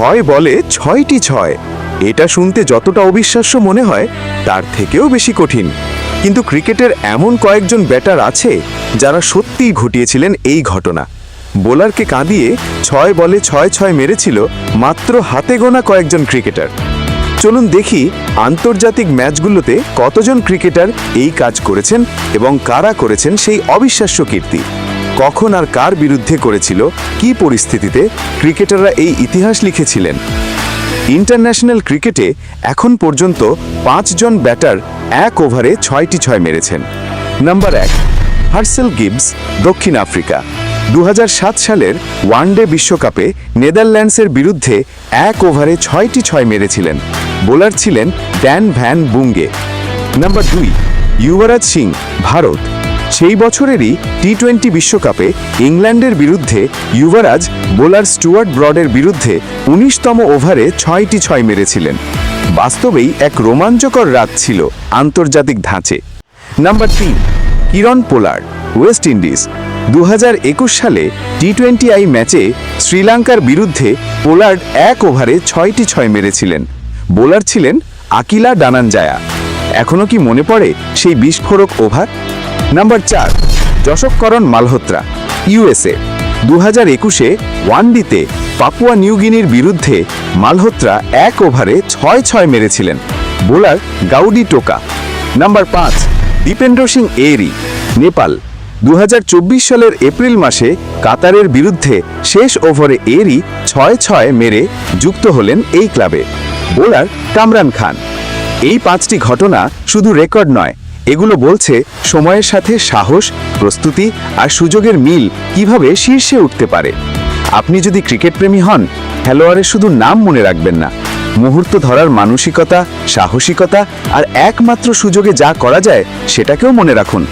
ছয় বলে ছয়টি ছয়। এটা শুনতে যতটা অবিশ্বাস্য মনে হয়, তার থেকেও বেশি কঠিন। কিন্তু ক্রিকেটের এমন কয়েকজন ব্যাটার আছে, যারা সত্যিই ঘটিয়েছিলেন এই ঘটনা। বোলারকে কাঁদিয়ে ছয় বলে ছয় ছয় মেরেছিল মাত্র হাতে গোনা কয়েকজন ক্রিকেটার। চলুন দেখি আন্তর্জাতিক ম্যাচগুলোতে কতজন ক্রিকেটার এই কাজ করেছেন এবং কারা করেছেন সেই অবিশ্বাস্য কীর্তি। কখন আর কার বিরুদ্ধে করেছিল, কি পরিস্থিতিতে ক্রিকেটাররা এই ইতিহাস লিখেছিলেন। ইন্টারন্যাশনাল ক্রিকেটে এখন পর্যন্ত পাঁচজন ব্যাটার এক ওভারে ছয়টি ছয় মেরেছেন। নাম্বার এক, হার্সেল গিবস, দক্ষিণ আফ্রিকা। দু হাজার সাত সালের ওয়ানডে বিশ্বকাপে নেদারল্যান্ডসের বিরুদ্ধে এক ওভারে ছয়টি ছয় মেরেছিলেন। বোলার ছিলেন ড্যান ভ্যান বুঙ্গে। নাম্বার দুই, যুবরাজ সিং, ভারত। সেই বছরেরই টি টোয়েন্টি বিশ্বকাপে ইংল্যান্ডের বিরুদ্ধে যুবরাজ বোলার স্টুয়ার্ট ব্রডের বিরুদ্ধে উনিশতম ওভারে ছয়টি ছয় মেরেছিলেন। বাস্তবেই এক রোমাঞ্চকর রাত ছিল আন্তর্জাতিক ধাঁচে। নাম্বার তিন, কিরণ পোলার্ড, ওয়েস্ট ইন্ডিজ। দু হাজার একুশ সালে টি টোয়েন্টি আই ম্যাচে শ্রীলঙ্কার বিরুদ্ধে পোলার্ড এক ওভারে ছয়টি ছয় মেরেছিলেন। বোলার ছিলেন আকিলা ডানানজায়া এখনও কি মনে পড়ে সেই বিস্ফোরক ওভার? নাম্বার চার যশকরণ মালহোত্রা ইউএসএ দু হাজার একুশে, ওয়ানডিতে পাপুয়া নিউগিনির বিরুদ্ধে মালহোত্রা এক ওভারে ছয় ছয় মেরেছিলেন। বোলার গাউডি টোকা। নাম্বার পাঁচ, দীপেন্দ্র সিং এরি, নেপাল। দু হাজার চব্বিশ সালের এপ্রিল মাসে কাতারের বিরুদ্ধে শেষ ওভারে এরই ছয় ছয় মেরে যুক্ত হলেন এই ক্লাবে। বোলার কামরান খান। এই পাঁচটি ঘটনা শুধু রেকর্ড নয় এগুলো বলছে সময়ের সাথে সাহস, প্রস্তুতি আর সুযোগের মিল কীভাবে শীর্ষে উঠতে পারে। আপনি যদি ক্রিকেট প্রেমী হন, খেলোয়াড়ের শুধু নাম মনে রাখবেন না। মুহূর্ত ধরার মানসিকতা, সাহসিকতা আর একমাত্র সুযোগে যা করা যায় সেটাকেও মনে রাখুন।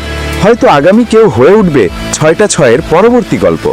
হয়তো আগামী কেউ হয়ে উঠবে ছয়টা ছয়ের পরবর্তী গল্প।